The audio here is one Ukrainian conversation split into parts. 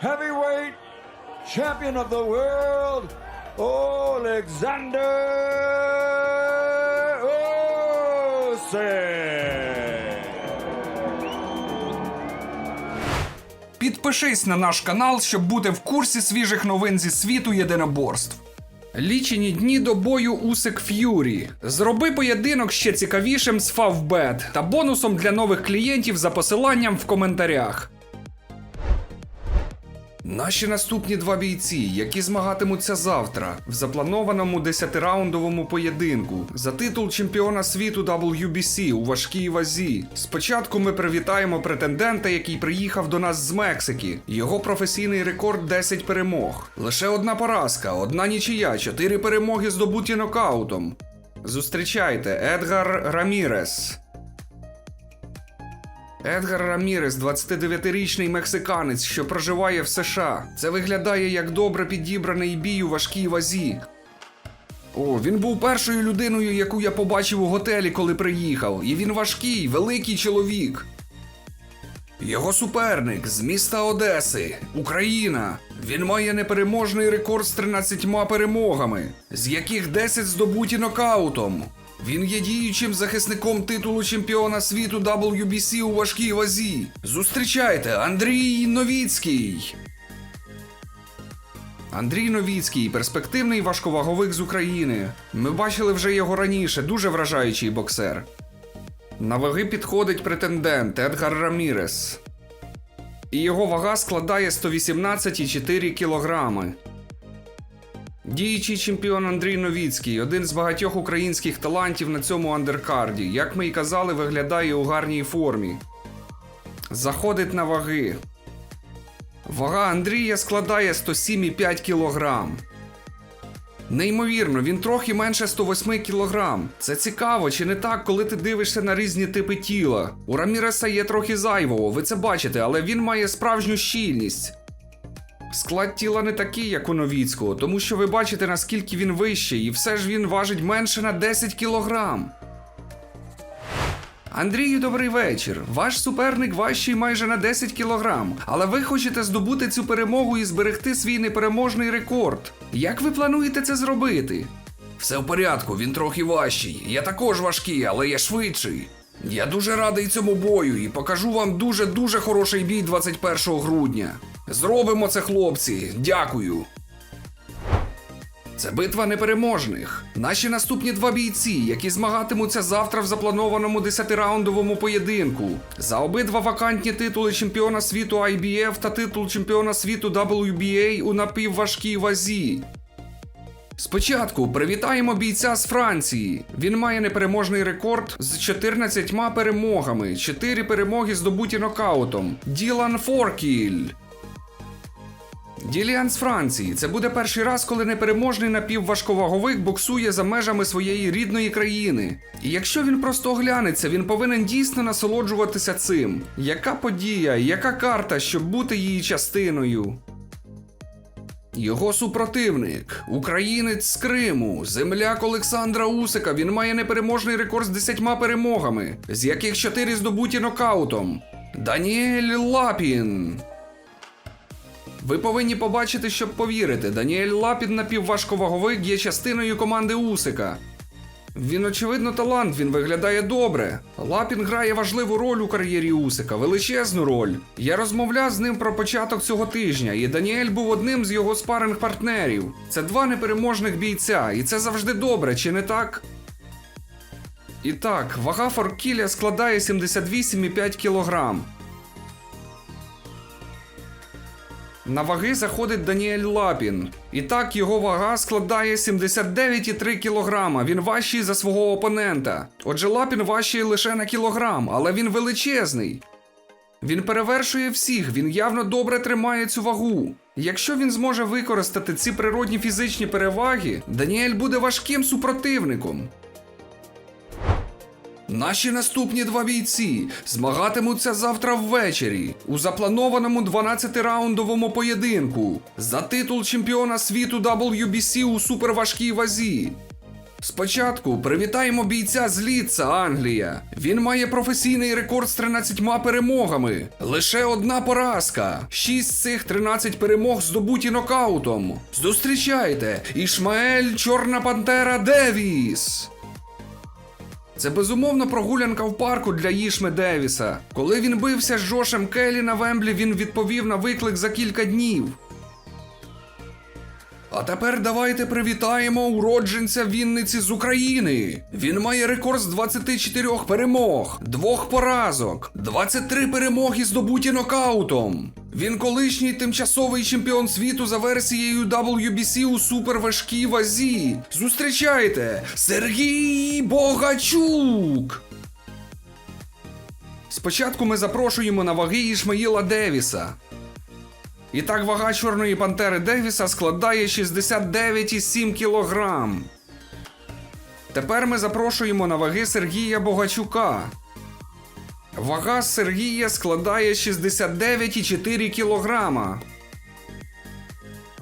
heavyweight champion of the world, Alexander. Підпишись на наш канал, щоб бути в курсі свіжих новин зі світу єдиноборств. Лічені дні до бою Усик Ф'юрі. Зроби поєдинок ще цікавішим з Favbet та бонусом для нових клієнтів за посиланням в коментарях. Наші наступні два бійці, які змагатимуться завтра в запланованому 10-раундовому поєдинку за титул чемпіона світу WBC у важкій вазі. Спочатку ми привітаємо претендента, який приїхав до нас з Мексики. Його професійний рекорд 10 перемог. Лише одна поразка, одна нічия, 4 перемоги здобуті нокаутом. Зустрічайте Едгар Рамірес. Едгар Рамірес, 29-річний мексиканець, що проживає в США. Це виглядає як добре підібраний бій у важкій вазі. О, він був першою людиною, яку я побачив у готелі, коли приїхав. І він важкий, великий чоловік. Його суперник з міста Одеси, Україна. Він має непереможний рекорд з 13 перемогами, з яких 10 здобуті нокаутом. Він є діючим захисником титулу чемпіона світу WBC у важкій вазі. Зустрічайте Андрій Новіцький. Андрій Новіцький, перспективний важковаговик з України. Ми бачили вже його раніше, дуже вражаючий боксер. На ваги підходить претендент Едгар Рамірес. І його вага складає 118,4 кілограми. Діючий чемпіон Андрій Новіцький, один з багатьох українських талантів на цьому андеркарді, як ми й казали, виглядає у гарній формі. Заходить на ваги. Вага Андрія складає 107,5 кілограм. Неймовірно, він трохи менше 108 кілограм. Це цікаво, чи не так, коли ти дивишся на різні типи тіла. У Раміреса є трохи зайвого, ви це бачите, але він має справжню щільність. Склад тіла не такий, як у Новіцького, тому що ви бачите, наскільки він вищий, і все ж він важить менше на 10 кілограм. Андрію, добрий вечір. Ваш суперник важчий майже на 10 кілограм, але ви хочете здобути цю перемогу і зберегти свій непереможний рекорд. Як ви плануєте це зробити? Все в порядку, він трохи важчий. Я також важкий, але я швидший. Я дуже радий цьому бою і покажу вам дуже дуже хороший бій 21 грудня. Зробимо це, хлопці. Дякую. Це битва непереможних. Наші наступні два бійці, які змагатимуться завтра в запланованому 10-раундовому поєдинку. За обидва вакантні титули чемпіона світу IBF та титул чемпіона світу WBA у напівважкій вазі. Спочатку привітаємо бійця з Франції. Він має непереможний рекорд з 14 перемогами, 4 перемоги здобуті нокаутом. Ділан Форкіль. Діліан з Франції. Це буде перший раз, коли непереможний напівважковаговик боксує за межами своєї рідної країни. І якщо він просто оглянеться, він повинен дійсно насолоджуватися цим. Яка подія, яка карта, щоб бути її частиною? Його супротивник, українець з Криму, земляк Олександра Усика. Він має непереможний рекорд з 10 перемогами, з яких 4 здобуті нокаутом. Даніель Лапін. Ви повинні побачити, щоб повірити. Даніель Лапін напівважковаговик є частиною команди Усика. Він, очевидно, талант, він виглядає добре. Лапін грає важливу роль у кар'єрі Усика, величезну роль. Я розмовляв з ним про початок цього тижня, і Даніель був одним з його спаринг партнерів. Це два непереможних бійця, і це завжди добре, чи не так? І так, вага Форкіля складає 78,5 кілограм. На ваги заходить Даніель Лапін. І так його вага складає 79,3 кілограма. Він важчий за свого опонента. Отже, Лапін важчий лише на кілограм, але він величезний. Він перевершує всіх, він явно добре тримає цю вагу. Якщо він зможе використати ці природні фізичні переваги, Даніель буде важким супротивником. Наші наступні два бійці змагатимуться завтра ввечері у запланованому 12-раундовому поєдинку за титул чемпіона світу WBC у суперважкій вазі. Спочатку привітаємо бійця з Ліца, Англія. Він має професійний рекорд з 13 перемогами. Лише одна поразка. Шість з цих 13 перемог здобуті нокаутом. Зустрічайте! Ішмаель Чорна Пантера Девіс. Це безумовно прогулянка в парку для Їшме Девіса. Коли він бився з Джошем Келлі на Вемблі, він відповів на виклик за кілька днів. А тепер давайте привітаємо уродженця Вінниці з України. Він має рекорд з 24 перемог, двох поразок, 23 перемоги здобуті нокаутом. Він колишній тимчасовий чемпіон світу за версією WBC у суперважкій вазі. Зустрічайте Сергій Богачук! Спочатку ми запрошуємо на ваги Ішмаїла Девіса. І так вага Чорної Пантери Девіса складає 69,7 кг. Тепер ми запрошуємо на ваги Сергія Богачука. Вага Сергія складає 69,4 кг.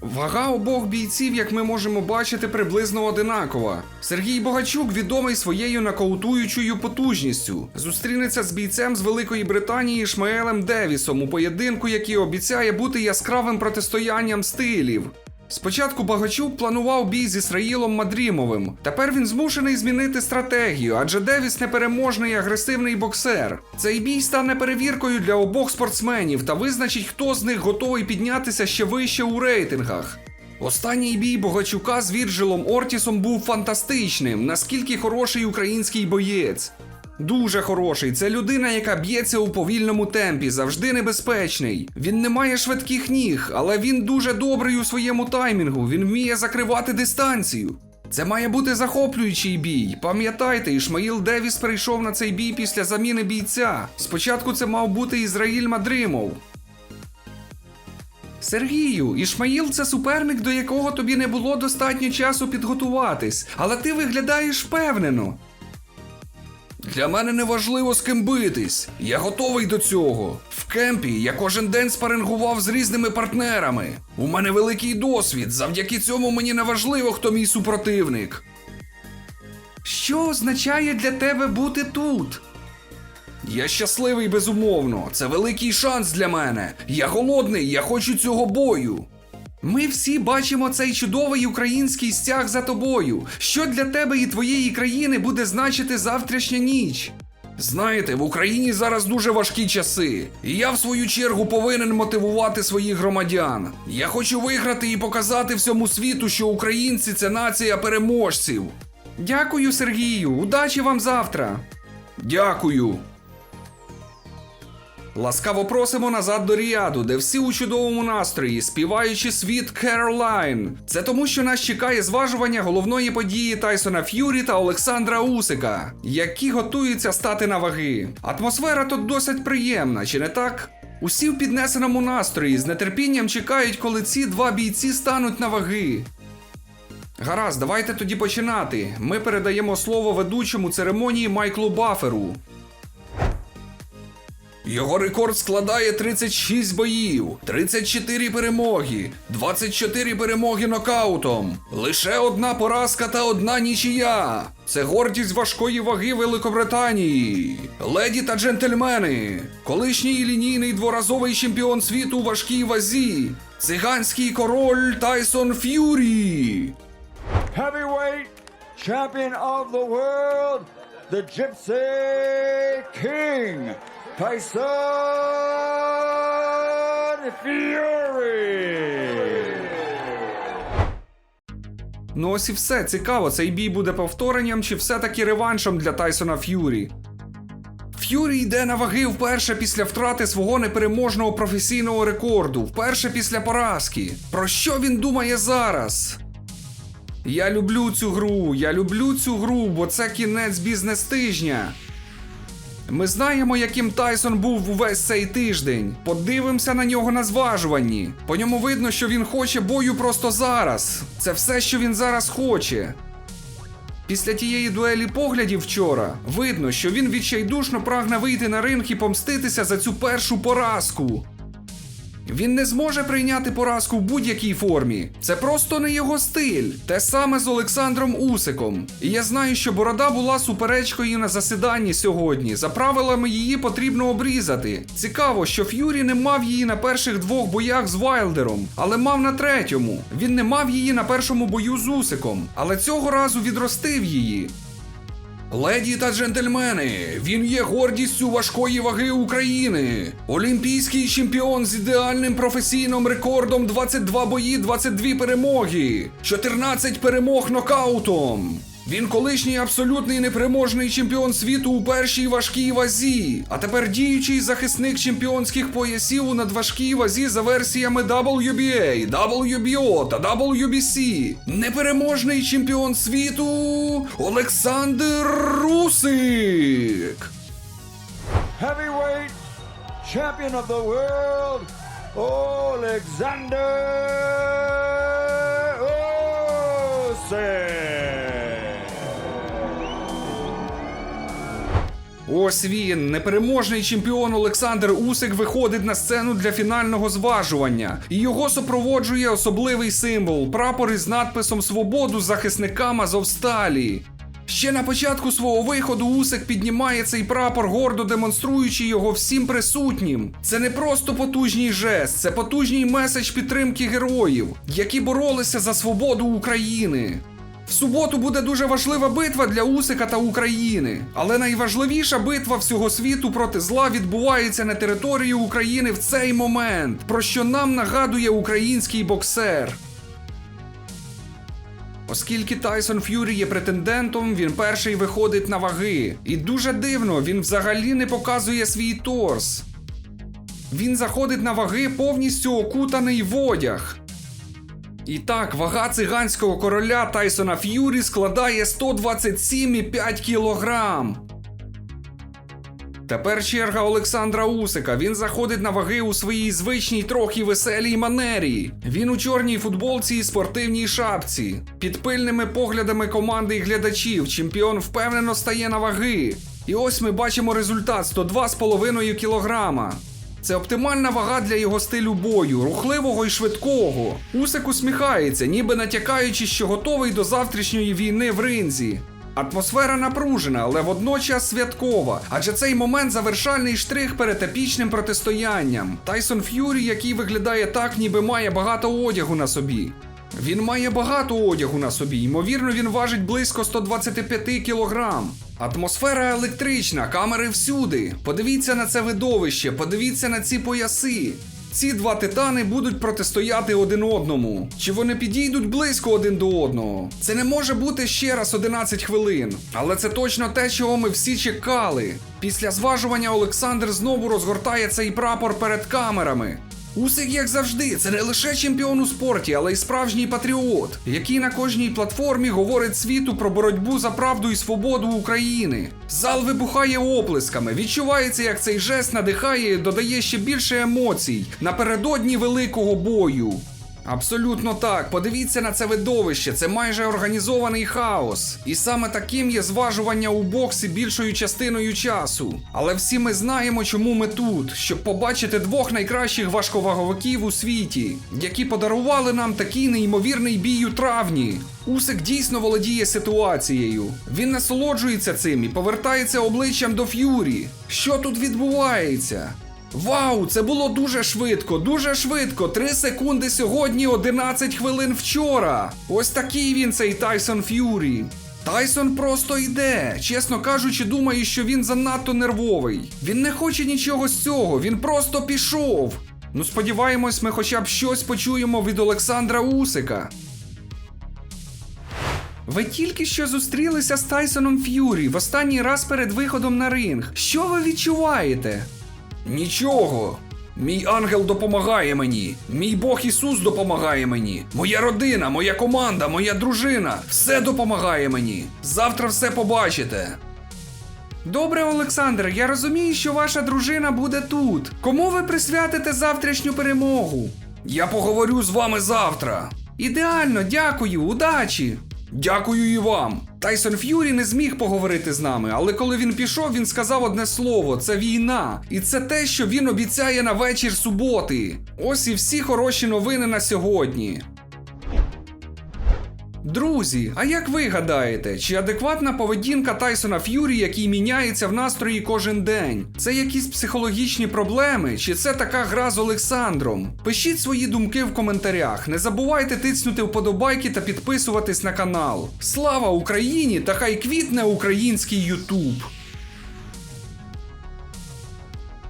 Вага обох бійців, як ми можемо бачити, приблизно одинакова. Сергій Богачук відомий своєю нокаутуючою потужністю. Зустрінеться з бійцем з Великої Британії Шмаелем Девісом у поєдинку, який обіцяє бути яскравим протистоянням стилів. Спочатку Багачук планував бій з Ісраїлом Мадрімовим. Тепер він змушений змінити стратегію, адже Девіс непереможний агресивний боксер. Цей бій стане перевіркою для обох спортсменів та визначить, хто з них готовий піднятися ще вище у рейтингах. Останній бій Богачука з Вірджилом Ортісом був фантастичним, наскільки хороший український боєць. Дуже хороший. Це людина, яка б'ється у повільному темпі, завжди небезпечний. Він не має швидких ніг, але він дуже добрий у своєму таймінгу. Він вміє закривати дистанцію. Це має бути захоплюючий бій. Пам'ятайте, Ішмаїл Девіс прийшов на цей бій після заміни бійця. Спочатку це мав бути Ізраїль Мадримов. Сергію, Ішмаїл це суперник, до якого тобі не було достатньо часу підготуватись, але ти виглядаєш впевнено. Для мене не важливо з ким битись. Я готовий до цього. В кемпі я кожен день спарингував з різними партнерами. У мене великий досвід. Завдяки цьому мені не важливо, хто мій супротивник. Що означає для тебе бути тут? Я щасливий безумовно. Це великий шанс для мене. Я голодний, я хочу цього бою. Ми всі бачимо цей чудовий український стяг за тобою. Що для тебе і твоєї країни буде значити завтрашня ніч? Знаєте, в Україні зараз дуже важкі часи, і я в свою чергу повинен мотивувати своїх громадян. Я хочу виграти і показати всьому світу, що українці це нація переможців. Дякую, Сергію. Удачі вам завтра. Дякую. Ласкаво просимо назад до Ріаду, де всі у чудовому настрої, співаючи світ Керолайн. Це тому, що нас чекає зважування головної події Тайсона Ф'юрі та Олександра Усика, які готуються стати на ваги. Атмосфера тут досить приємна, чи не так? Усі в піднесеному настрої з нетерпінням чекають, коли ці два бійці стануть на ваги. Гаразд, давайте тоді починати. Ми передаємо слово ведучому церемонії Майклу Баферу. Його рекорд складає 36 боїв, 34 перемоги, 24 перемоги нокаутом. Лише одна поразка та одна нічия. Це гордість важкої ваги Великобританії. Леді та джентльмени, колишній лінійний дворазовий чемпіон світу у важкій вазі. Циганський король Тайсон Ф'юрі. Heavyweight champion of the world, the Gypsy King, Tyson Fury. Ну ось і все. Цікаво, цей бій буде повторенням чи все-таки реваншем для Тайсона Ф'юрі. Ф'юрі йде на ваги вперше після втрати свого непереможного професійного рекорду, вперше після поразки. Про що він думає зараз? Я люблю цю гру, я люблю цю гру, бо це кінець бізнес тижня. Ми знаємо, яким Тайсон був увесь цей тиждень. Подивимося на нього на зважуванні. По ньому видно, що він хоче бою просто зараз. Це все, що він зараз хоче. Після тієї дуелі поглядів вчора видно, що він відчайдушно прагне вийти на ринг і помститися за цю першу поразку. Він не зможе прийняти поразку в будь-якій формі. Це просто не його стиль. Те саме з Олександром Усиком. І я знаю, що борода була суперечкою на засіданні сьогодні. За правилами її потрібно обрізати. Цікаво, що Ф'юрі не мав її на перших двох боях з Вайлдером, але мав на третьому. Він не мав її на першому бою з Усиком, але цього разу відростив її. Леді та джентльмени, він є гордістю важкої ваги України. Олімпійський чемпіон з ідеальним професійним рекордом 22 бої, 22 перемоги, 14 перемог нокаутом. Він колишній абсолютний непереможний чемпіон світу у першій важкій вазі, а тепер діючий захисник чемпіонських поясів у надважкій вазі за версіями WBA, WBO та WBC. Непереможний чемпіон світу Олександр Русик. Heavyweight champion of the world, Alexander Usyk. Ось він, непереможний чемпіон Олександр Усик виходить на сцену для фінального зважування. І його супроводжує особливий символ прапор із надписом Свободу захисникам Азовсталі. Ще на початку свого виходу Усик піднімає цей прапор, гордо демонструючи його всім присутнім. Це не просто потужний жест, це потужний меседж підтримки героїв, які боролися за свободу України. В суботу буде дуже важлива битва для Усика та України, але найважливіша битва всього світу проти зла відбувається на території України в цей момент, про що нам нагадує український боксер. Оскільки Тайсон Ф'юрі є претендентом, він перший виходить на ваги. І дуже дивно, він взагалі не показує свій торс. Він заходить на ваги повністю окутаний в одяг. І так, вага циганського короля Тайсона Ф'юрі складає 127,5 кілограм. Тепер черга Олександра Усика. Він заходить на ваги у своїй звичній трохи веселій манері. Він у чорній футболці і спортивній шапці. Під пильними поглядами команди і глядачів чемпіон впевнено стає на ваги. І ось ми бачимо результат 102,5 кілограма. Це оптимальна вага для його стилю бою, рухливого і швидкого. Усик усміхається, ніби натякаючи, що готовий до завтрашньої війни в ринзі. Атмосфера напружена, але водночас святкова, адже цей момент завершальний штрих перед епічним протистоянням. Тайсон Ф'юрі, який виглядає так, ніби має багато одягу на собі. Він має багато одягу на собі, ймовірно, він важить близько 125 кілограм. Атмосфера електрична, камери всюди. Подивіться на це видовище, подивіться на ці пояси. Ці два титани будуть протистояти один одному. Чи вони підійдуть близько один до одного? Це не може бути ще раз 11 хвилин. Але це точно те, чого ми всі чекали. Після зважування Олександр знову розгортає цей прапор перед камерами. Усик, як завжди, це не лише чемпіон у спорті, але й справжній патріот, який на кожній платформі говорить світу про боротьбу за правду і свободу України. Зал вибухає оплесками. Відчувається, як цей жест надихає і додає ще більше емоцій напередодні великого бою. Абсолютно так. Подивіться на це видовище. Це майже організований хаос. І саме таким є зважування у боксі більшою частиною часу. Але всі ми знаємо, чому ми тут, щоб побачити двох найкращих важковаговиків у світі, які подарували нам такий неймовірний бій у травні. Усик дійсно володіє ситуацією. Він насолоджується цим і повертається обличчям до Ф'юрі. Що тут відбувається? Вау, це було дуже швидко, дуже швидко. 3 секунди сьогодні, 11 хвилин вчора. Ось такий він, цей Тайсон Ф'юрі. Тайсон просто йде. Чесно кажучи, думаю, що він занадто нервовий. Він не хоче нічого з цього, він просто пішов. Ну, сподіваємось, ми хоча б щось почуємо від Олександра Усика. Ви тільки що зустрілися з Тайсоном Ф'юрі в останній раз перед виходом на ринг. Що ви відчуваєте? Нічого. Мій ангел допомагає мені. Мій Бог Ісус допомагає мені. Моя родина, моя команда, моя дружина все допомагає мені. Завтра все побачите. Добре, Олександр, я розумію, що ваша дружина буде тут. Кому ви присвятите завтрашню перемогу? Я поговорю з вами завтра. Ідеально, дякую, удачі. Дякую і вам. Тайсон Ф'юрі не зміг поговорити з нами, але коли він пішов, він сказав одне слово: це війна. І це те, що він обіцяє на вечір суботи. Ось і всі хороші новини на сьогодні. Друзі, а як ви гадаєте, чи адекватна поведінка Тайсона Ф'юрі, який міняється в настрої кожен день? Це якісь психологічні проблеми, чи це така гра з Олександром? Пишіть свої думки в коментарях. Не забувайте тиснути вподобайки та підписуватись на канал. Слава Україні! Та хай квітне український Ютуб!